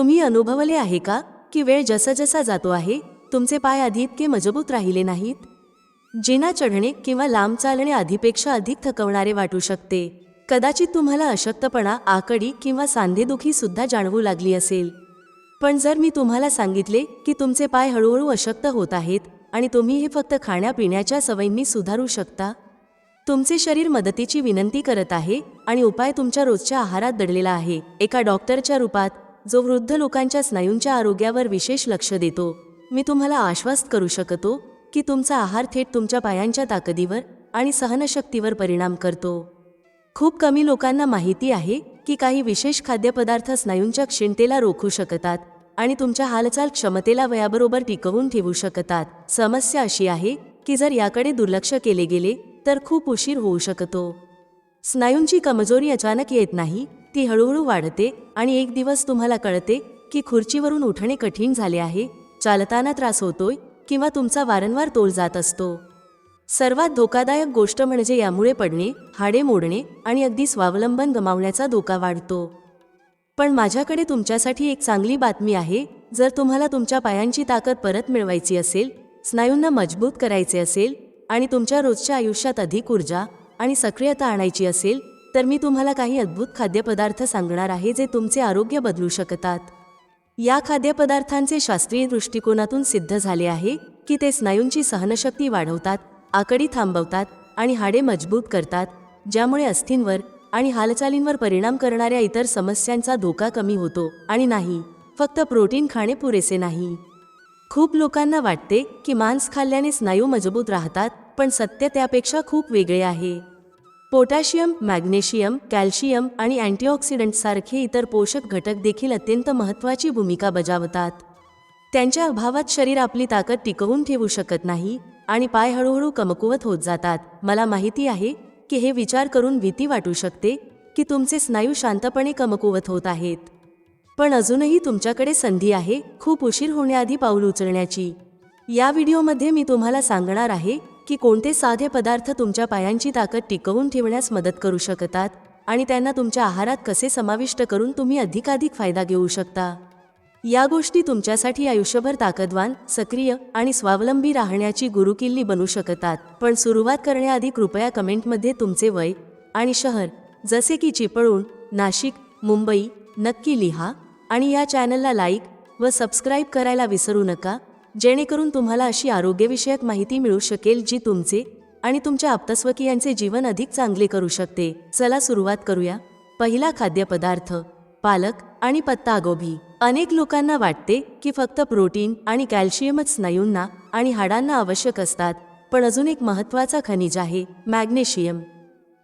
तुम्ही अनुभवले आहे का की वेळ जसा जसा जातो आहे तुमचे पाय आधी इतके मजबूत राहिले नाहीत? जिना चढणे किंवा लांब चालणे आधीपेक्षा अधिक थकवणारे वाटू शकते. कदाचित तुम्हाला अशक्तपणा आकडी किंवा सांधेदुखी सुद्धा जाणवू लागली असेल. पण जर मी तुम्हाला सांगितले की तुमचे पाय हळूहळू अशक्त होत आहेत आणि तुम्ही हे फक्त खाण्यापिण्याच्या सवयींनी सुधारू शकता? तुमचे शरीर मदतीची विनंती करत आहे आणि उपाय तुमच्या रोजच्या आहारात दडलेला आहे. एका डॉक्टरच्या रूपात जो वृद्ध लोकांच्या स्नायूंच्या आरोग्यावर विशेष लक्ष देतो. मी तुम्हाला आश्वस्त करू शकतो की तुमचा आहार थेट तुमच्या पायांच्या ताकदीवर आणि सहनशक्तीवर परिणाम करतो. खूप कमी लोकांना माहिती आहे की काही विशेष खाद्यपदार्थ स्नायूंच्या क्षीणतेला रोखू शकतात आणि तुमच्या हालचाल क्षमतेला वयाबरोबर टिकवून ठेवू शकतात. समस्या अशी आहे की जर याकडे दुर्लक्ष केले गेले तर खूप उशीर होऊ शकतो. स्नायूंची कमजोरी अचानक येत नाही ती हळूहळू वाढते आणि एक दिवस तुम्हाला कळते की खुर्चीवरून उठणे कठीण झाले आहे चालताना त्रास होतोय किंवा तुमचा वारंवार तोल जात असतो. सर्वात धोकादायक गोष्ट म्हणजे यामुळे पडणे हाडे मोडणे आणि अगदी स्वावलंबन गमावण्याचा धोका वाढतो. पण माझ्याकडे तुमच्यासाठी एक चांगली बातमी आहे जर तुम्हाला तुमच्या पायांची ताकद परत मिळवायची असेल स्नायूंना मजबूत करायचे असेल आणि तुमच्या रोजच्या आयुष्यात अधिक ऊर्जा आणि सक्रियता आणायची असेल तर मी तुम्हाला काही अद्भुत खाद्यपदार्थ सांगणार आहे जे तुमचे आरोग्य बदलू शकतात. या खाद्यपदार्थांचे शास्त्रीय दृष्टिकोनातून सिद्ध झाले आहे की ते स्नायूंची सहनशक्ती वाढवतात आकडी थांबवतात आणि हाडे मजबूत करतात ज्यामुळे अस्थींवर आणि हालचालींवर परिणाम करणाऱ्या इतर समस्यांचा धोका कमी होतो आणि नाही फक्त प्रोटीन खाणे पुरेसे नाही. खूप लोकांना वाटते की मांस खाल्ल्याने स्नायू मजबूत राहतात पण सत्य त्यापेक्षा खूप वेगळे आहे. पोटॅशियम मॅग्नेशियम कॅल्शियम आणि अँटीऑक्सिडंटसारखे इतर पोषक घटक देखील अत्यंत महत्त्वाची भूमिका बजावतात. त्यांच्या अभावात शरीर आपली ताकद टिकवून ठेवू शकत नाही आणि पाय हळूहळू कमकुवत होत जातात. मला माहिती आहे की हे विचार करून भीती वाटू शकते की तुमचे स्नायू शांतपणे कमकुवत होत आहेत. पण अजूनही तुमच्याकडे संधी आहे खूप उशीर होण्याआधी पाऊल उचलण्याची. या व्हिडिओमध्ये मी तुम्हाला सांगणार आहे की कोणते साधे पदार्थ तुमच्या पायांची ताकद टिकवून ठेवण्यास मदत करू शकतात आणि त्यांना तुमच्या आहारात कसे समाविष्ट करून तुम्ही अधिकाधिक फायदा घेऊ शकता? या गोष्टी तुमच्यासाठी आयुष्यभर ताकदवान सक्रिय आणि स्वावलंबी राहण्याची गुरुकिल्ली बनू शकतात. पण सुरुवात करण्याआधी कृपया कमेंटमध्ये तुमचे वय आणि शहर जसे की चिपळूण नाशिक मुंबई नक्की लिहा आणि या चॅनलला लाईक व सबस्क्राईब करायला विसरू नका. जेणेकरून तुम्हाला अशी आरोग्यविषयक माहिती मिळू शकेल जी तुमचे आणि तुमच्या आपतस्वकीयांचे जीवन अधिक चांगले करू शकते. चला सुरुवात करूया. पहिला खाद्यपदार्थ पालक आणि पत्तागोबी अनेक लोकांना वाटते की फक्त प्रोटीन आणि कॅल्शियमच स्नायूंना आणि हाडांना आवश्यक असतात पण अजून एक महत्त्वाचा खनिज आहे मॅग्नेशियम.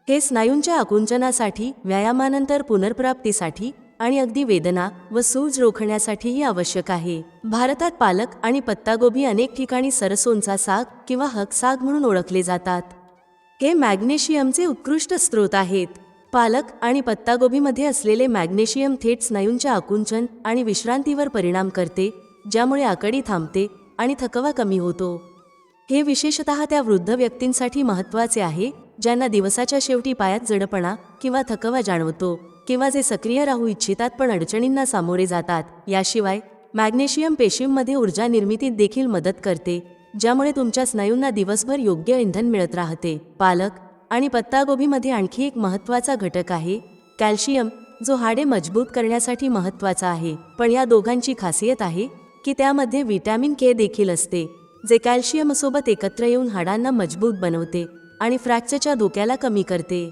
हे स्नायूंच्या आकुंचनासाठी व्यायामानंतर पुनर्प्राप्तीसाठी आणि अगदी वेदना व सूज रोखण्यासाठीही आवश्यक आहे. भारतात पालक आणि पत्तागोबी अनेक ठिकाणी सरसोंचा साग किंवा हक साग म्हणून ओळखले जातात. हे मॅग्नेशियमचे उत्कृष्ट स्रोत आहेत. पालक आणि पत्तागोबीमध्ये असलेले मॅग्नेशियम थेट स्नायूंच्या आकुंचन आणि विश्रांतीवर परिणाम करते ज्यामुळे आकडी थांबते आणि थकवा कमी होतो. हे विशेषतः त्या वृद्ध व्यक्तींसाठी महत्त्वाचे आहे ज्यांना दिवसाच्या शेवटी पायात जडपणा किंवा थकवा जाणवतो. किंवा जे सक्रिय राहू इच्छितात पण अडचणींना सामोरे जातात. याशिवाय मॅग्नेशियम पेशींमध्ये ऊर्जा निर्मितीत देखील मदत करते ज्यामुळे तुमच्या स्नायूंना दिवसभर योग्य इंधन मिळत राहते. पालक आणि पत्तागोबीमध्ये आणखी एक महत्त्वाचा घटक आहे कॅल्शियम जो हाडे मजबूत करण्यासाठी महत्त्वाचा आहे. पण या दोघांची खासियत आहे की त्यामध्ये व्हिटॅमिन के देखील असते जे कॅल्शियमसोबत एकत्र येऊन हाडांना मजबूत बनवते आणि फ्रॅक्चरच्या धोक्याला कमी करते.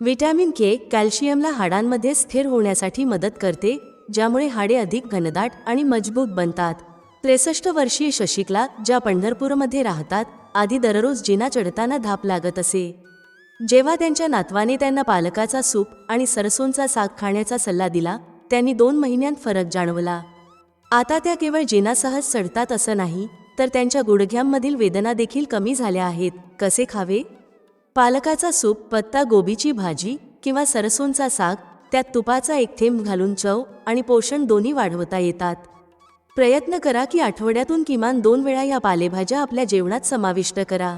व्हिटॅमिन के कॅल्शियमला हाडांमध्ये स्थिर होण्यासाठी मदत करते ज्यामुळे हाडे अधिक घनदाट आणि मजबूत बनतात. त्रेसष्ट वर्षीय शशिकला ज्या पंढरपूरमध्ये राहतात आधी दररोज जिना चढताना धाप लागत असे. जेव्हा त्यांच्या नातवाने त्यांना पालकाचा सूप आणि सरसोंचा साग खाण्याचा सल्ला दिला त्यांनी दोन महिन्यांत फरक जाणवला. आता त्या केवळ जिनासहज चढतात असं नाही तर त्यांच्या गुडघ्यांमधील वेदना देखील कमी झाल्या आहेत. कसे खावे? पालकाचा सूप पत्ता गोबीची भाजी किंवा सरसोंचा साग त्यात तुपाचा एक थेंब घालून चव आणि पोषण दोन्ही वाढवता येतात. प्रयत्न करा की आठवड्यातून किमान दोन वेळा या पालेभाज्या आपल्या जेवणात समाविष्ट करा.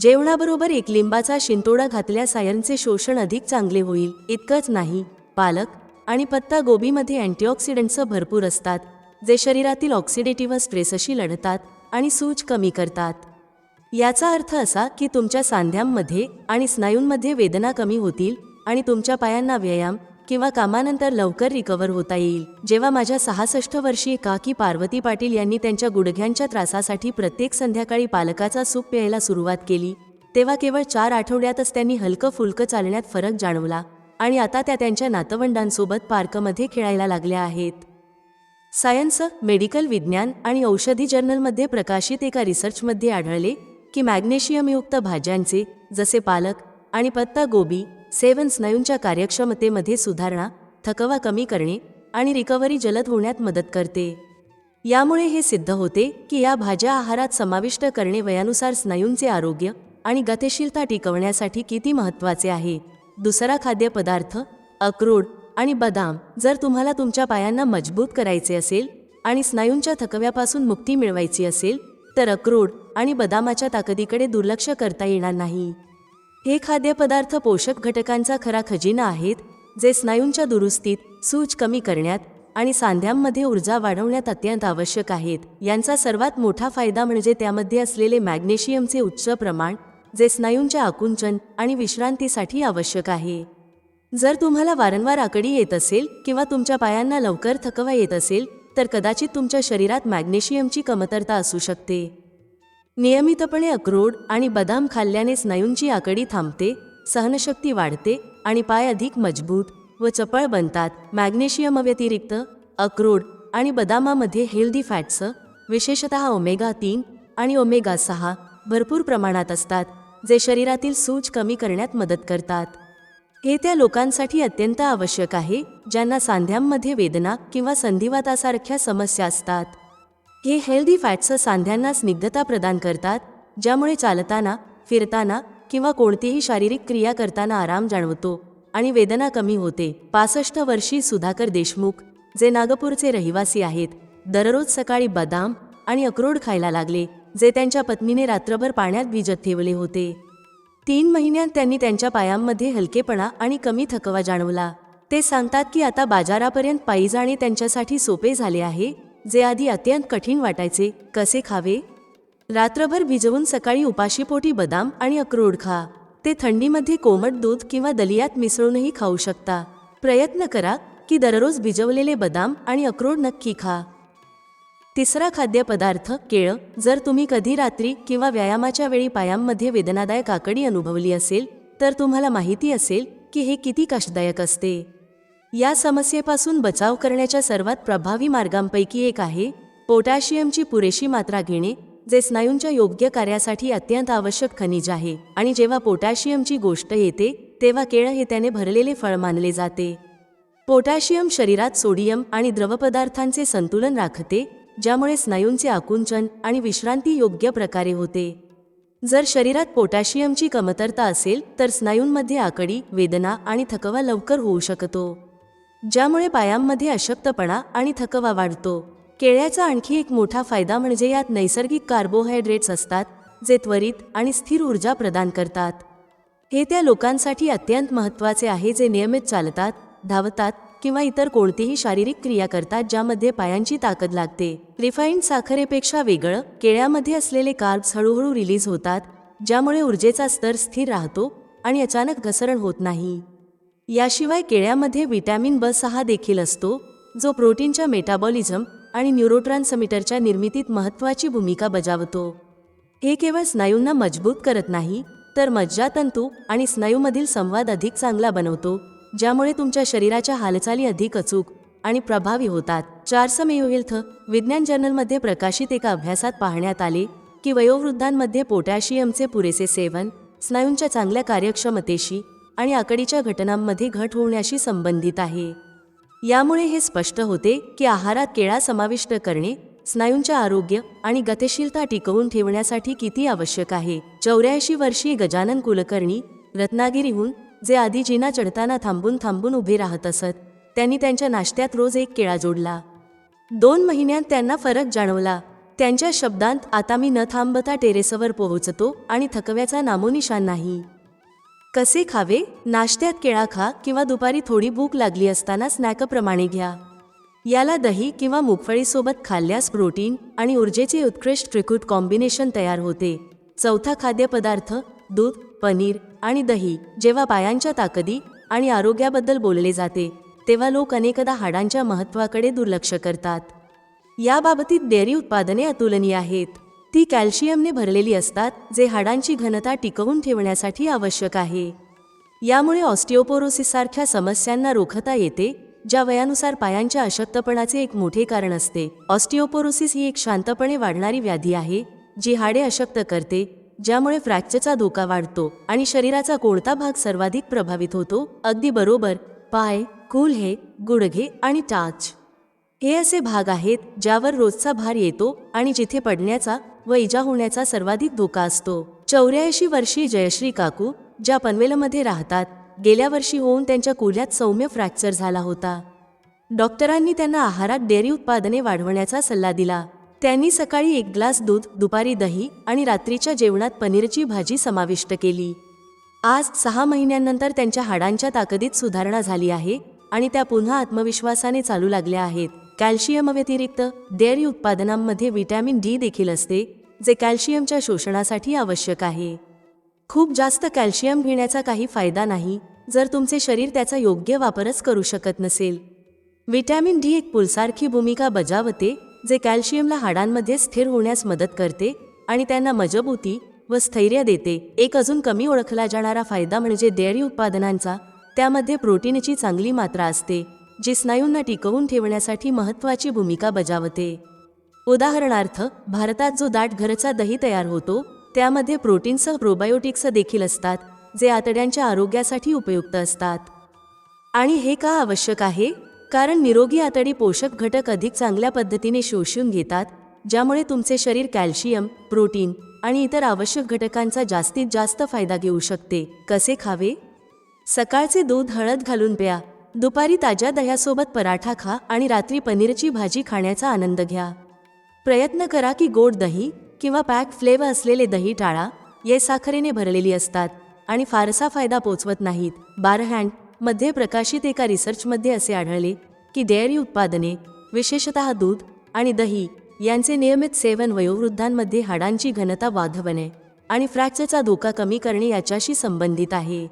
जेवणाबरोबर एक लिंबाचा शिंतोडा घातल्यास आयर्नचे शोषण अधिक चांगले होईल. इतकंच नाही पालक आणि पत्ता गोबीमध्ये अँटीऑक्सिडंट्स भरपूर असतात जे शरीरातील ऑक्सिडेटिव्ह स्ट्रेसशी लढतात आणि सूज कमी करतात. याचा अर्थ असा की तुमच्या सांध्यांमध्ये आणि स्नायूंमध्ये वेदना कमी होतील आणि तुमच्या पायांना व्यायाम किंवा कामानंतर लवकर रिकवर होता येईल. जेव्हा माझ्या सहासष्ट वर्षीय काकी पार्वती पाटील यांनी त्यांच्या गुडघ्यांच्या त्रासासाठी प्रत्येक संध्याकाळी पालकाचा सूप प्यायला सुरुवात केली तेव्हा केवळ चार आठवड्यातच त्यांनी हलकं फुलकं चालण्यात फरक जाणवला आणि आता त्या त्यांच्या नातवंडांसोबत पार्कमध्ये खेळायला लागल्या आहेत. सायन्स मेडिकल विज्ञान आणि औषधी जर्नलमध्ये प्रकाशित एका रिसर्चमध्ये आढळले की मॅग्नेशियमयुक्त भाज्यांचे जसे पालक आणि पत्तागोबी सेवन स्नायूंच्या कार्यक्षमतेमध्ये सुधारणा थकवा कमी करणे आणि रिकव्हरी जलद होण्यात मदत करते. यामुळे हे सिद्ध होते की या भाज्या आहारात समाविष्ट करणे वयानुसार स्नायूंचे आरोग्य आणि गतिशीलता टिकवण्यासाठी किती महत्त्वाचे आहे. दुसरा खाद्यपदार्थ अक्रोड आणि बदाम जर तुम्हाला तुमच्या पायांना मजबूत करायचे असेल आणि स्नायूंच्या थकव्यापासून मुक्ती मिळवायची असेल तर अक्रोड आणि बदामाच्या ताकदीकडे दुर्लक्ष करता येणार नाही. हे खाद्यपदार्थ पोषक घटकांचा खरा खजिना आहेत जे स्नायूंच्या दुरुस्तीत सूज कमी करण्यात आणि सांध्यांमध्ये ऊर्जा वाढवण्यात अत्यंत आवश्यक आहेत. यांचा सर्वात मोठा फायदा म्हणजे त्यामध्ये असलेले मॅग्नेशियमचे उच्च प्रमाण जे स्नायूंच्या आकुंचन आणि विश्रांतीसाठी आवश्यक आहे. जर तुम्हाला वारंवार आकडी येत असेल किंवा तुमच्या पायांना लवकर थकवा येत असेल तर कदाचित तुमच्या शरीरात मॅग्नेशियमची कमतरता असू शकते. नियमितपणे अक्रोड आणि बदाम खाल्ल्याने स्नायूंची आकडी थांबते सहनशक्ती वाढते आणि पाय अधिक मजबूत व चपळ बनतात. मॅग्नेशियम व्यतिरिक्त अक्रोड आणि बदामामध्ये हेल्दी फॅट्स विशेषतः ओमेगा तीन आणि ओमेगा सहा भरपूर प्रमाणात असतात जे शरीरातील सूज कमी करण्यात मदत करतात. हे त्या लोकांसाठी अत्यंत आवश्यक आहे ज्यांना सांध्यांमध्ये वेदना किंवा संधिवातासारख्या समस्या असतात. हे हेल्दी फॅट्स सांध्यांना स्निग्धता प्रदान करतात ज्यामुळे चालताना फिरताना किंवा कोणतीही शारीरिक क्रिया करताना आराम जाणवतो आणि वेदना कमी होते. पासष्ट वर्षी सुधाकर देशमुख जे नागपूरचे रहिवासी आहेत दररोज सकाळी बदाम आणि अक्रोड खायला लागले जे त्यांच्या पत्नीने रात्रभर पाण्यात भिजत ठेवले होते. तीन महिन्यात त्यांनी त्यांच्या पायांमध्ये हलकेपणा आणि कमी थकवा जाणवला. ते सांगतात की आता बाजारापर्यंत पायी जाणे त्यांच्यासाठी सोपे झाले आहे जे आधी अत्यंत कठीण वाटायचे. कसे खावे? रात्रभर भिजवून सकाळी उपाशीपोटी बदाम आणि अक्रोड खा. ते थंडीमध्ये कोमट दूध किंवा दलियात मिसळूनही खाऊ शकता. प्रयत्न करा की दररोज भिजवलेले बदाम आणि अक्रोड नक्की खा. तिसरा खाद्यपदार्थ केळं. जर तुम्ही कधी रात्री किंवा व्यायामाच्या वेळी पायांमध्ये वेदनादायक आकडी अनुभवली असेल तर तुम्हाला माहिती असेल की हे किती कष्टदायक असते. या समस्येपासून बचाव करण्याच्या सर्वात प्रभावी मार्गांपैकी एक आहे पोटॅशियमची पुरेशी मात्रा घेणे जे स्नायूंच्या योग्य कार्यासाठी अत्यंत आवश्यक खनिज आहे आणि जेव्हा पोटॅशियमची गोष्ट येते तेव्हा केळं हे त्याने भरलेले फळ मानले जाते. पोटॅशियम शरीरात सोडियम आणि द्रवपदार्थांचे संतुलन राखते ज्यामुळे स्नायूंचे आकुंचन आणि विश्रांती योग्य प्रकारे होते. जर शरीरात पोटॅशियमची कमतरता असेल तर स्नायूंमध्ये आकडी वेदना आणि थकवा लवकर होऊ शकतो. ज्यामुळे पायांमध्ये अशक्तपणा आणि थकवा वाढतो. केळ्याचा आणखी एक मोठा फायदा म्हणजे यात नैसर्गिक कार्बोहायड्रेट्स असतात जे त्वरित आणि स्थिर ऊर्जा प्रदान करतात. हे त्या लोकांसाठी अत्यंत महत्त्वाचे आहे जे नियमित चालतात धावतात किंवा इतर कोणतीही शारीरिक क्रिया करतात ज्यामध्ये पायांची ताकद लागते. रिफाईंड साखरेपेक्षा वेगळं केळ्यामध्ये असलेले कार्ब्स हळूहळू रिलीज होतात ज्यामुळे ऊर्जेचा स्तर स्थिर राहतो आणि अचानक घसरण होत नाही. याशिवाय केळ्यामध्ये व्हिटॅमिन ब सहा देखील असतो जो प्रोटीनच्या मेटाबॉलिझम आणि न्यूरोट्रान्समीटरच्या निर्मितीत महत्त्वाची भूमिका बजावतो. हे केवळ स्नायूंना मजबूत करत नाही तर मज्जातंतू आणि स्नायूमधील संवाद अधिक चांगला बनवतो. ज्यामुळे तुमच्या शरीराच्या हालचाली अधिक अचूक आणि प्रभावी होतात. चारसम हेल्थ विज्ञान जर्नलमध्ये प्रकाशित एका अभ्यासात पाहण्यात आले की वयोवृद्धांमध्ये पोटॅशियमचे पुरेसे सेवन स्नायूंच्या चांगल्या कार्यक्षमतेशी आणि आकडीच्या घटनांमध्ये घट होण्याशी संबंधित आहे. यामुळे हे स्पष्ट होते की आहारात केळा समाविष्ट करणे स्नायूंच्या आरोग्य आणि गतिशीलता टिकवून ठेवण्यासाठी किती आवश्यक आहे. चौऱ्याऐंशी वर्षीय गजानन कुलकर्णी रत्नागिरीहून जे आधी जिना चढताना थांबून थांबून उभे राहत असत त्यांनी त्यांच्या नाश्त्यात रोज एक केळा जोडला. दोन महिन्यात त्यांना फरक जाणवला. त्यांच्या शब्दांत आता मी न थांबता टेरेसवर पोहोचतो आणि थकव्याचा नामोनिशान नाही. कसे खावे? नाश्त्यात केळा खा किंवा दुपारी थोडी भूक लागली असताना स्नॅकप्रमाणे घ्या. याला दही किंवा मुगफळीसोबत खाल्ल्यास प्रोटीन आणि ऊर्जेचे उत्कृष्ट त्रिकूट कॉम्बिनेशन तयार होते. चौथा खाद्यपदार्थ दूध. पनीर आणि दही जेव्हा पायांच्या ताकदी आणि आरोग्याबद्दल बोलले जाते तेव्हा लोक अनेकदा हाडांच्या महत्त्वाकडे दुर्लक्ष करतात. याबाबतीत डेअरी उत्पादने अतुलनीय आहेत. ती कॅल्शियमने भरलेली असतात जे हाडांची घनता टिकवून ठेवण्यासाठी आवश्यक आहे. यामुळे ऑस्टिओपोरोसिससारख्या समस्यांना रोखता येते ज्या वयानुसार पायांच्या अशक्तपणाचे एक मोठे कारण असते. ऑस्टिओपोरोसिस ही एक शांतपणे वाढणारी व्याधी आहे जी हाडे अशक्त करते ज्यामुळे फ्रॅक्चरचा धोका वाढतो आणि शरीराचा कोणता भाग सर्वाधिक प्रभावित होतो अगदी बरोबर पाय कुल्हे गुडघे आणि टाच. हे असे भाग आहेत ज्यावर रोजचा भार येतो आणि जिथे पडण्याचा व इजा होण्याचा सर्वाधिक धोका असतो. चौऱ्याऐंशी वर्षीय जयश्री काकू ज्या पनवेलमध्ये राहतात गेल्या वर्षी होऊन त्यांच्या कुल्यात सौम्य फ्रॅक्चर झाला होता. डॉक्टरांनी त्यांना आहारात डेअरी उत्पादने वाढवण्याचा सल्ला दिला. त्यांनी सकाळी एक ग्लास दूध दुपारी दही आणि रात्रीच्या जेवणात पनीरची भाजी समाविष्ट केली. आज सहा महिन्यांनंतर त्यांच्या हाडांच्या ताकदीत सुधारणा झाली आहे आणि त्या पुन्हा आत्मविश्वासाने चालू लागल्या आहेत. कॅल्शियम व्यतिरिक्त डेअरी उत्पादनांमध्ये व्हिटॅमिन डी देखील असते जे कॅल्शियमच्या शोषणासाठी आवश्यक आहे. खूप जास्त कॅल्शियम घेण्याचा काही फायदा नाही जर तुमचे शरीर त्याचा योग्य वापरच करू शकत नसेल. व्हिटॅमिन डी एक पुलसारखी भूमिका बजावते जे कॅल्शियमला हाडांमध्ये स्थिर होण्यास मदत करते आणि त्यांना मजबूती व स्थैर्य देते. एक अजून कमी ओळखला जाणारा फायदा म्हणजे डेअरी उत्पादनांचा त्यामध्ये प्रोटीनची चांगली मात्रा असते जी स्नायूंना टिकवून ठेवण्यासाठी महत्त्वाची भूमिका बजावते. उदाहरणार्थ भारतात जो दाट घरचा दही तयार होतो त्यामध्ये प्रोटीनसह प्रोबायोटिक्स देखील असतात जे आतड्यांच्या आरोग्यासाठी उपयुक्त असतात. आणि हे का आवश्यक आहे? कारण निरोगी आतडी पोषक घटक अधिक चांगल्या पद्धतीने शोषून घेतात ज्यामुळे तुमचे शरीर कॅल्शियम प्रोटीन आणि इतर आवश्यक घटकांचा जास्तीत जास्त फायदा घेऊ शकते. कसे खावे? सकाळचे दूध हळद घालून प्या. दुपारी ताज्या दह्यासोबत पराठा खा आणि रात्री पनीरची भाजी खाण्याचा आनंद घ्या. प्रयत्न करा की गोड दही किंवा पॅक फ्लेवर असलेले दही टाळा. ये साखरेने भरलेली असतात आणि फारसा फायदा पोचवत नाहीत. बारहँड मध्ये प्रकाशित एका रिसर्चमध्ये असे आढळले की डेअरी उत्पादने विशेषतः दूध आणि दही यांचे नियमित सेवन वयोवृद्धांमध्ये हाडांची घनता वाढवणे आणि फ्रॅक्चरचा धोका कमी करणे याच्याशी संबंधित आहे.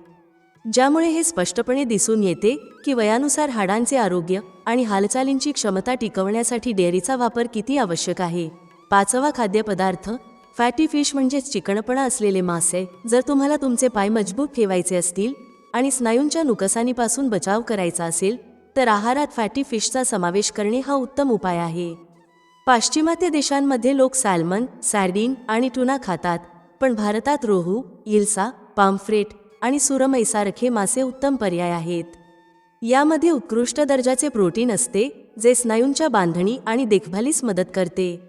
ज्यामुळे हे स्पष्टपणे दिसून येते की वयानुसार हाडांचे आरोग्य आणि हालचालींची क्षमता टिकवण्यासाठी डेअरीचा वापर किती आवश्यक आहे. पाचवा खाद्यपदार्थ फॅटी फिश म्हणजेच चिकणपणा असलेले मासे जर तुम्हाला तुमचे पाय मजबूत ठेवायचे असतील आणि स्नायूंच्या नुकसानीपासून बचाव करायचा असेल तर आहारात फॅटी फिशचा समावेश करणे हा उत्तम उपाय आहे. पाश्चिमात्य देशांमध्ये लोक सॅल्मन सॅर्डिन आणि टुना खातात पण भारतात रोहू इल्सा पामफ्रेट आणि सुरमईसारखे मासे उत्तम पर्याय आहेत. यामध्ये उत्कृष्ट दर्जाचे प्रोटीन असते जे स्नायूंच्या बांधणी आणि देखभालीस मदत करते.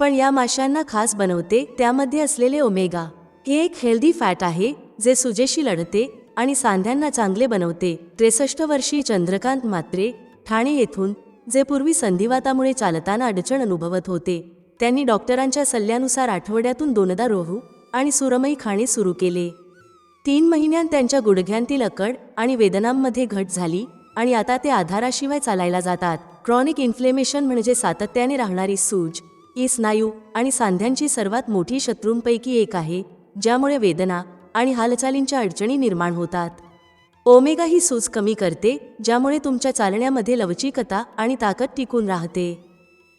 पण या माशांना खास बनवते त्यामध्ये असलेले ओमेगा. हे एक हेल्दी फॅट आहे जे सुजेशी लढते आणि सांध्यांना चांगले बनवते. त्रेसष्ट वर्षीय चंद्रकांत मात्रे ठाणे येथून जे पूर्वी संधिवातामुळे चालताना अडचण अनुभवत होते त्यांनी डॉक्टरांच्या सल्ल्यानुसार आठवड्यातून दोनदा रोहू आणि सुरमई खाणे सुरू केले. तीन महिन्यांत त्यांच्या गुडघ्यांतील अकड आणि वेदनांमध्ये घट झाली आणि आता ते आधाराशिवाय चालायला जातात. क्रॉनिक इन्फ्लेमेशन म्हणजे सातत्याने राहणारी सूज ही स्नायू आणि सांध्यांची सर्वात मोठी शत्रूंपैकी एक आहे ज्यामुळे वेदना आणि हालचालींच्या अडचणी निर्माण होतात. ओमेगा ही सूज कमी करते ज्यामुळे तुमच्या चालण्यामध्ये लवचिकता आणि ताकद टिकून राहते.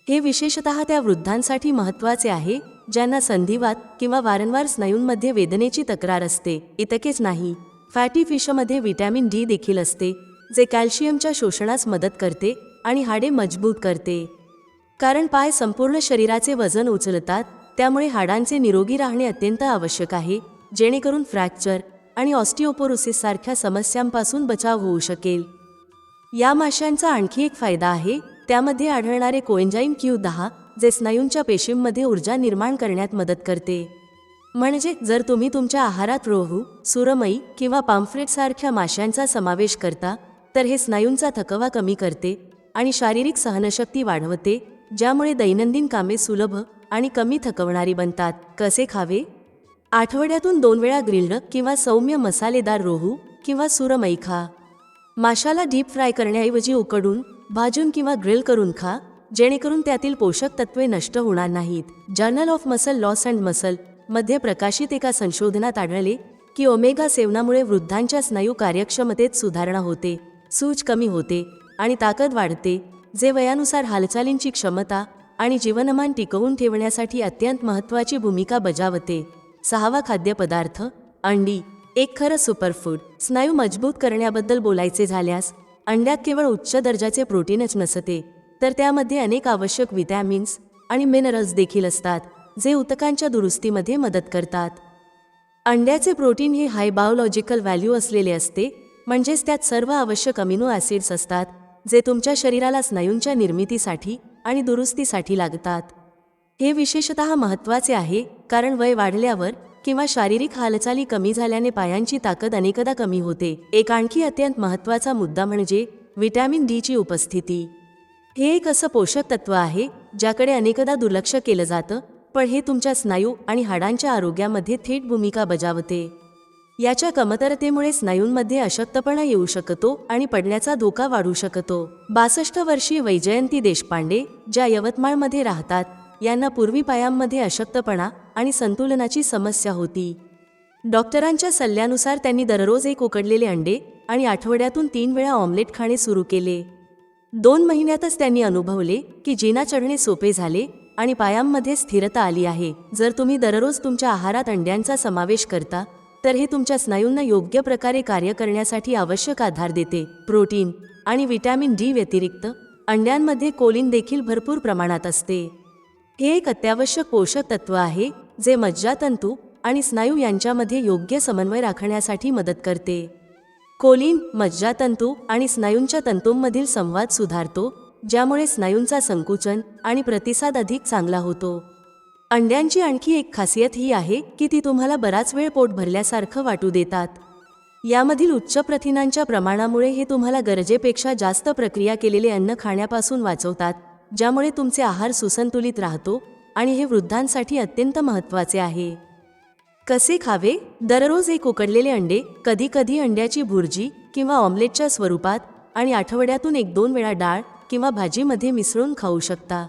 हे विशेषतः त्या वृद्धांसाठी महत्त्वाचे आहे ज्यांना संधिवात किंवा वारंवार स्नायूंमध्ये वेदनेची तक्रार असते इतकेच नाही. फॅटी फिशमध्ये व्हिटॅमिन डी देखील असते जे कॅल्शियमच्या शोषणास मदत करते आणि हाडे मजबूत करते. कारण पाय संपूर्ण शरीराचे वजन उचलतात त्यामुळे हाडांचे निरोगी राहणे अत्यंत आवश्यक आहे जेणेकरून फ्रॅक्चर आणि ऑस्टिओपोरोसिस सारख्या समस्यांपासून बचाव होऊ शकेल. या माशांचा आणखी एक फायदा आहे त्यामध्ये आढळणारे कोएंजाईम क्यू दहा जे स्नायूंच्या पेशींमध्ये ऊर्जा निर्माण करण्यात मदत करते. म्हणजे जर तुम्ही तुमच्या आहारात रोहू सुरमई किंवा पाम्फ्रेटसारख्या माशांचा समावेश करता तर हे स्नायूंचा थकवा कमी करते आणि शारीरिक सहनशक्ती वाढवते ज्यामुळे दैनंदिन कामे सुलभ आणि कमी थकवणारी बनतात. कसे खावे? आठवड्यातून दोन वेळा ग्रिल्ड किंवा सौम्य मसालेदार रोहू किंवा सुरमई खा माशाला डीप फ्राय करण्याऐवजी उकडून भाजून किंवा ग्रिल करून खा जेणेकरून त्यातील पोषक तत्वे नष्ट होणार नाहीत. Journal of muscle loss and मसलमध्ये प्रकाशित एका संशोधनात आढळले की ओमेगा सेवनामुळे वृद्धांच्या स्नायू कार्यक्षमतेत सुधारणा होते सूज कमी होते आणि ताकद वाढते जे वयानुसार हालचालींची क्षमता आणि जीवनमान टिकवून ठेवण्यासाठी अत्यंत महत्त्वाची भूमिका बजावते. सहावा खाद्यपदार्थ अंडी. एक खरं सुपरफूड स्नायू मजबूत करण्याबद्दल बोलायचे झाल्यास अंड्यात केवळ उच्च दर्जाचे प्रोटीनच नसते. तर त्यामध्ये अनेक आवश्यक विटॅमिन्स आणि मिनरल्स देखील असतात जे उतकांच्या दुरुस्तीमध्ये मदत करतात. अंड्याचे प्रोटीन हे हाय बायोलॉजिकल व्हॅल्यू असलेले असते म्हणजेच त्यात सर्व आवश्यक अमिनो ॲसिड्स असतात जे तुमच्या शरीराला स्नायूंच्या निर्मितीसाठी आणि दुरुस्तीसाठी लागतात. हे विशेषतः महत्त्वाचे आहे कारण वय वाढल्यावर किंवा शारीरिक हालचाली कमी झाल्याने पायांची ताकद अनेकदा कमी होते. एक आणखी अत्यंत महत्त्वाचा मुद्दा म्हणजे व्हिटॅमिन डीची उपस्थिती. हे एक असं पोषक तत्व आहे ज्याकडे अनेकदा दुर्लक्ष केलं जातं पण हे तुमच्या स्नायू आणि हाडांच्या आरोग्यामध्ये थेट भूमिका बजावते. याच्या कमतरतेमुळे स्नायूंमध्ये अशक्तपणा येऊ शकतो आणि पडण्याचा धोका वाढू शकतो. बासष्ट वर्षीय वैजयंती देशपांडे ज्या यवतमाळमध्ये राहतात यांना पूर्वी पायांमध्ये अशक्तपणा आणि संतुलनाची समस्या होती. डॉक्टरांच्या सल्ल्यानुसार त्यांनी दररोज एक उकडलेले अंडे आणि आठवड्यातून तीन वेळा ऑमलेट खाणे सुरू केले. दोन महिन्यातच त्यांनी अनुभवले की जिना चढणे सोपे झाले आणि पायांमध्ये स्थिरता आली आहे. जर तुम्ही दररोज तुमच्या आहारात अंड्यांचा समावेश करता तर हे तुमच्या स्नायूंना योग्य प्रकारे कार्य करण्यासाठी आवश्यक आधार देते. प्रोटीन आणि व्हिटॅमिन डी व्यतिरिक्त अंड्यांमध्ये कोलिन देखील भरपूर प्रमाणात असते. हे एक अत्यावश्यक पोषक तत्व आहे जे मज्जातंतू आणि स्नायू यांच्यामध्ये योग्य समन्वय राखण्यासाठी मदत करते. कोलिन मज्जातंतू आणि स्नायूंच्या तंतूंमधील संवाद सुधारतो ज्यामुळे स्नायूंचा संकुचन आणि प्रतिसाद अधिक चांगला होतो. अंड्यांची आणखी एक खासियत ही आहे की ती तुम्हाला बराच वेळ पोट भरल्यासारखं वाटू देतात. यामधील उच्च प्रथिनांच्या प्रमाणामुळे हे तुम्हाला गरजेपेक्षा जास्त प्रक्रिया केलेले अन्न खाण्यापासून वाचवतात. ज्यामुळे तुमचे आहार सुसंतुलित राहतो आणि हे वृद्धांसाठी अत्यंत महत्त्वाचे आहे. कसे खावे? दररोज एक उकडलेले अंडे कधीकधी अंड्याची भुर्जी किंवा ऑमलेटच्या स्वरूपात आणि आठवड्यातून एक दोन वेळा डाळ किंवा भाजीमध्ये मिसळून खाऊ शकता.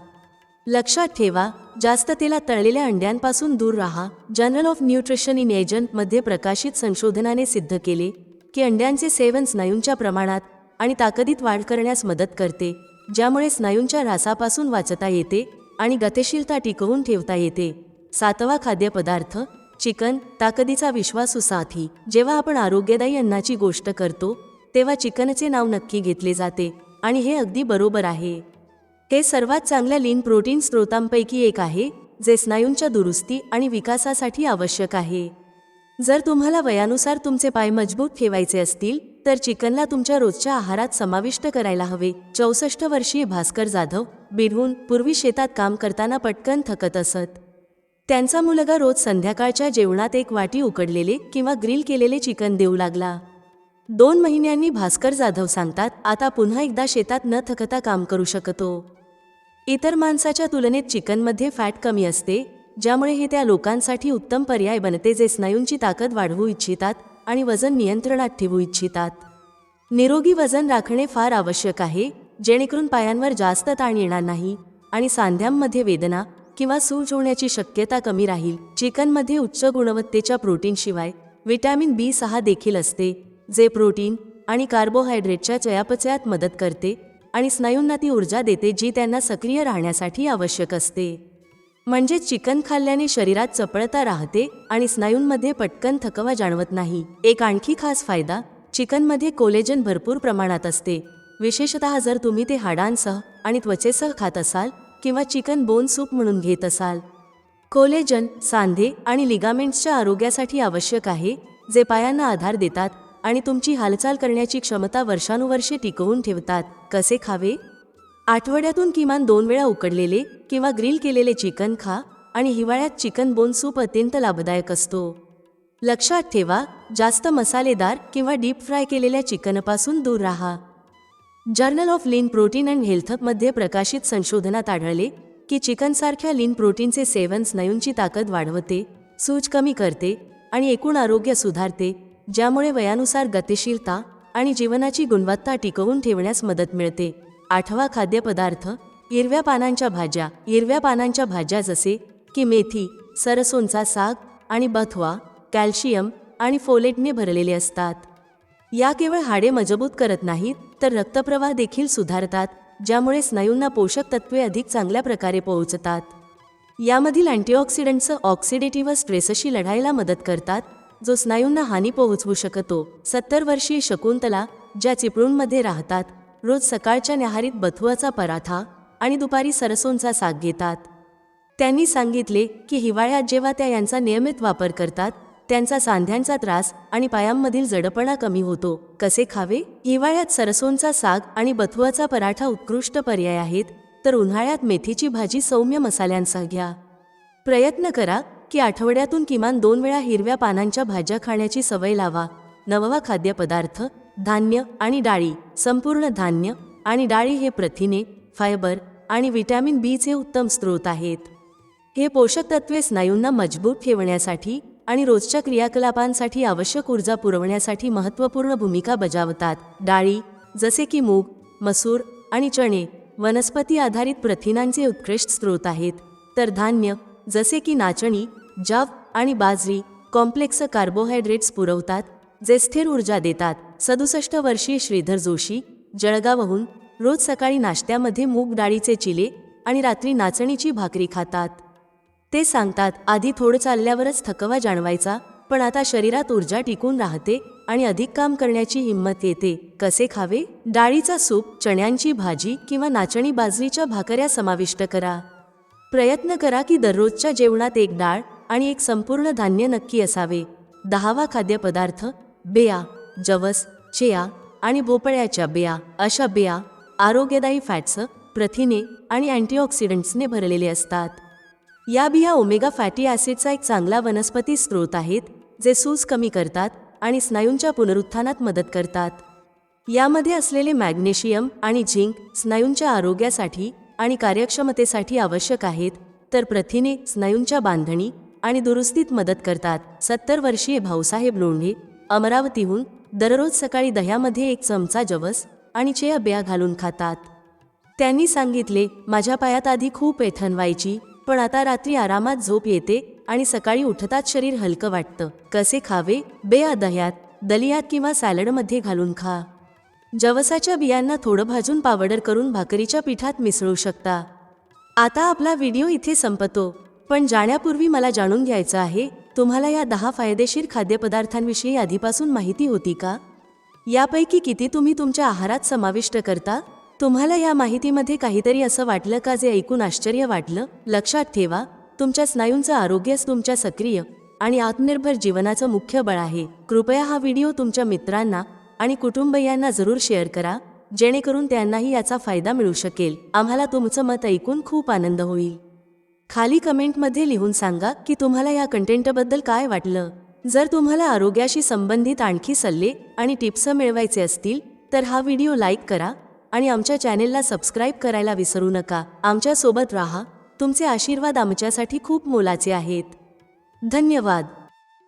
लक्षात ठेवा जास्त तेला तळलेल्या अंड्यांपासून दूर राहा. जर्नल ऑफ न्यूट्रिशन इन एजंटमध्ये प्रकाशित संशोधनाने सिद्ध केले की अंड्यांचे सेवन स्नायूंच्या प्रमाणात आणि ताकदीत वाढ करण्यास मदत करते. ज्यामुळे स्नायूंच्या ऱ्हासापासून वाचता येते आणि गतिशीलता टिकवून ठेवता येते. सातवा खाद्यपदार्थ चिकन ताकदीचा विश्वासू साथी. जेव्हा आपण आरोग्यदायी अन्नाची गोष्ट करतो तेव्हा चिकनचे नाव नक्की घेतले जाते आणि हे अगदी बरोबर आहे. हे सर्वात चांगल्या लीन प्रोटीन स्रोतांपैकी एक आहे जे स्नायूंच्या दुरुस्ती आणि विकासासाठी आवश्यक आहे. जर तुम्हाला वयानुसार तुमचे पाय मजबूत ठेवायचे असतील तर चिकनला तुमच्या रोजच्या आहारात समाविष्ट करायला हवे. चौसष्ट वर्षीय भास्कर जाधव बिरहून पूर्वी शेतात काम करताना पटकन थकत असत. त्यांचा मुलगा रोज संध्याकाळच्या जेवणात एक वाटी उकडलेले किंवा ग्रिल केलेले चिकन देऊ लागला. दोन महिन्यांनी भास्कर जाधव सांगतात आता पुन्हा एकदा शेतात न थकता काम करू शकतो. इतर माणसाच्या तुलनेत चिकनमध्ये फॅट कमी असते ज्यामुळे हे त्या लोकांसाठी उत्तम पर्याय बनते जे स्नायूंची ताकद वाढवू इच्छितात आणि वजन नियंत्रणात ठेवू इच्छितात. निरोगी वजन राखणे फार आवश्यक आहे जेणेकरून पायांवर जास्त ताण येणार नाही आणि सांध्यांमध्ये वेदना किंवा सूज होण्याची शक्यता कमी राहील. चिकनमध्ये उच्च गुणवत्तेच्या प्रोटीनशिवाय विटॅमिन बी सहा देखील असते जे प्रोटीन आणि कार्बोहायड्रेटच्या चयापचयात मदत करते आणि स्नायूंना ती ऊर्जा देते जी त्यांना सक्रिय राहण्यासाठी आवश्यक असते. म्हणजे चिकन खाल्ल्याने शरीरात चपळता राहते आणि स्नायूंमध्ये पटकन थकवा जाणवत नाही. एक आणखी खास फायदा चिकनमध्ये कोलेजन भरपूर प्रमाणात असते. विशेषतः जर तुम्ही ते हाडांसह आणि त्वचेसह खात असाल किंवा चिकन बोन सूप म्हणून घेत असाल. कोलेजन सांधे आणि लिगामेंट्सच्या आरोग्यासाठी आवश्यक आहे जे पायांना आधार देतात आणि तुमची हालचाल करण्याची क्षमता वर्षानुवर्षे टिकवून ठेवतात. कसे खावे? आठवड्यातून किमान दोन वेळा उकडलेले किंवा ग्रिल केलेले चिकन खा आणि हिवाळ्यात चिकन बोन सूप अत्यंत लाभदायक असतो. लक्षात ठेवा जास्त मसालेदार किंवा डीप फ्राय केलेल्या चिकनपासून दूर राहा. Journal of lean protein and हेल्थमध्ये प्रकाशित संशोधनात आढळले की चिकनसारख्या लीन प्रोटीनचे सेवन स्नायूंची ताकद वाढवते सूज कमी करते आणि एकूण आरोग्य सुधारते ज्यामुळे वयानुसार गतिशीलता आणि जीवनाची गुणवत्ता टिकवून ठेवण्यास मदत मिळते. आठवा खाद्यपदार्थ हिरव्या पानांच्या भाज्या. हिरव्या पानांच्या भाज्या जसे की मेथी सरसोंचा साग आणि बथवा कॅल्शियम आणि फोलेटने भरलेले असतात. या केवळ हाडे मजबूत करत नाहीत तर रक्तप्रवाह देखील सुधारतात ज्यामुळे स्नायूंना पोषक तत्वे अधिक चांगल्या प्रकारे पोहोचतात. यामधील अँटीऑक्सिडंट्स ऑक्सिडेटिव्ह स्ट्रेसशी लढायला मदत करतात जो स्नायूंना हानी पोहोचवू शकतो. सत्तर वर्षीय शकुंतला ज्या चिपळूणमध्ये राहतात रोज सकाळच्या न्याहारीत बथुआचा पराठा आणि दुपारी सरसोंचा साग घेतात. त्यांनी सांगितले की हिवाळ्यात जेव्हा त्या यांचा नियमित वापर करतात त्यांचा सांध्यांचा त्रास आणि पायांमधील जडपणा कमी होतो. कसे खावे? हिवाळ्यात सरसोंचा साग आणि बथुआचा पराठा उत्कृष्ट पर्याय आहेत तर उन्हाळ्यात मेथीची भाजी सौम्य मसाल्यांसह घ्या. प्रयत्न करा की आठवड्यातून किमान दोन वेळा हिरव्या पानांच्या भाज्या खाण्याची सवय लावा. नववा खाद्यपदार्थ धान्य आणि डाळी संपूर्ण धान्य आणि डाळी हे प्रथिने फायबर आणि व्हिटॅमिन बीचे उत्तम स्रोत आहेत. हे पोषक तत्वे स्नायूंना मजबूत ठेवण्यासाठी आणि रोजच्या क्रियाकलापांसाठी आवश्यक ऊर्जा पुरवण्यासाठी महत्त्वपूर्ण भूमिका बजावतात. डाळी जसे की मूग मसूर आणि चणे वनस्पती आधारित प्रथिनांचे उत्कृष्ट स्रोत आहेत. तर धान्य जसे की नाचणी जव आणि बाजरी कॉम्प्लेक्स कार्बोहायड्रेट्स पुरवतात जे स्थिर ऊर्जा देतात. सदुसष्ट वर्षीय श्रीधर जोशी जळगावहून रोज सकाळी नाश्त्यामध्ये मूग डाळीचे चिले आणि रात्री नाचणीची भाकरी खातात. ते सांगतात आधी थोडं चालल्यावरच थकवा जाणवायचा पण आता शरीरात ऊर्जा टिकून राहते आणि अधिक काम करण्याची हिंमत येते. कसे खावे? डाळीचा सूप चण्यांची भाजी किंवा नाचणी बाजरीच्या भाकऱ्या समाविष्ट करा. प्रयत्न करा की दररोजच्या जेवणात एक डाळ आणि एक संपूर्ण धान्य नक्की असावे. दहावा खाद्यपदार्थ बिया जवस चिया आणि भोपळ्याच्या बिया अशा बिया आरोग्यदायी फॅट्स प्रथिने आणि अँटीऑक्सिडंट्सने भरलेले असतात. या बिया ओमेगा फॅटी ॲसिडचा एक चांगला वनस्पती स्रोत आहेत जे सूज कमी करतात आणि स्नायूंच्या पुनरुत्थानात मदत करतात. यामध्ये असलेले मॅग्नेशियम आणि झिंक स्नायूंच्या आरोग्यासाठी आणि कार्यक्षमतेसाठी आवश्यक आहेत तर प्रथिने स्नायूंच्या बांधणी आणि दुरुस्तीत मदत करतात. सत्तर वर्षीय भाऊसाहेब लोंढे अमरावतीहून दररोज सकाळी दह्यामध्ये एक चमचा जवस आणि चेया बिया घालून खातात. त्यांनी सांगितले माझ्या पायात आधी खूप वेथन व्हायची पण आता रात्री आरामात झोप येते आणि सकाळी उठताच शरीर हलकं वाटतं. कसे खावे? बेया दह्यात दलियात किंवा सॅलडमध्ये घालून खा. जवसाच्या बियांना थोडं भाजून पावडर करून भाकरीच्या पिठात मिसळू शकता. आता आपला व्हिडिओ इथे संपतो पण जाण्यापूर्वी मला जाणून घ्यायचं आहे तुम्हाला या दहा फायदेशीर खाद्यपदार्थांविषयी आधीपासून माहिती होती का? यापैकी किती तुम्ही तुमच्या आहारात समाविष्ट करता? तुम्हाला या माहितीमध्ये काहीतरी असं वाटलं का जे ऐकून आश्चर्य वाटलं? लक्षात ठेवा तुमच्या स्नायूंचं आरोग्यच तुमच्या सक्रिय आणि आत्मनिर्भर जीवनाचं मुख्य बळ आहे. कृपया हा व्हिडिओ तुमच्या मित्रांना आणि कुटुंबीयांना जरूर शेअर करा जेणेकरून त्यांनाही याचा फायदा मिळू शकेल. आम्हाला तुमचं मत ऐकून खूप आनंद होईल. खाली कमेंटमध्ये लिहून सांगा की तुम्हाला या कंटेंटबद्दल काय वाटलं. जर तुम्हाला आरोग्याशी संबंधित आणखी सल्ले आणि टिप्स मिळवायचे असतील तर हा व्हिडिओ लाईक करा आणि आमच्या चॅनेलला सबस्क्राईब करायला विसरू नका. आमच्यासोबत राहा. तुमचे आशीर्वाद आमच्यासाठी खूप मोलाचे आहेत. धन्यवाद.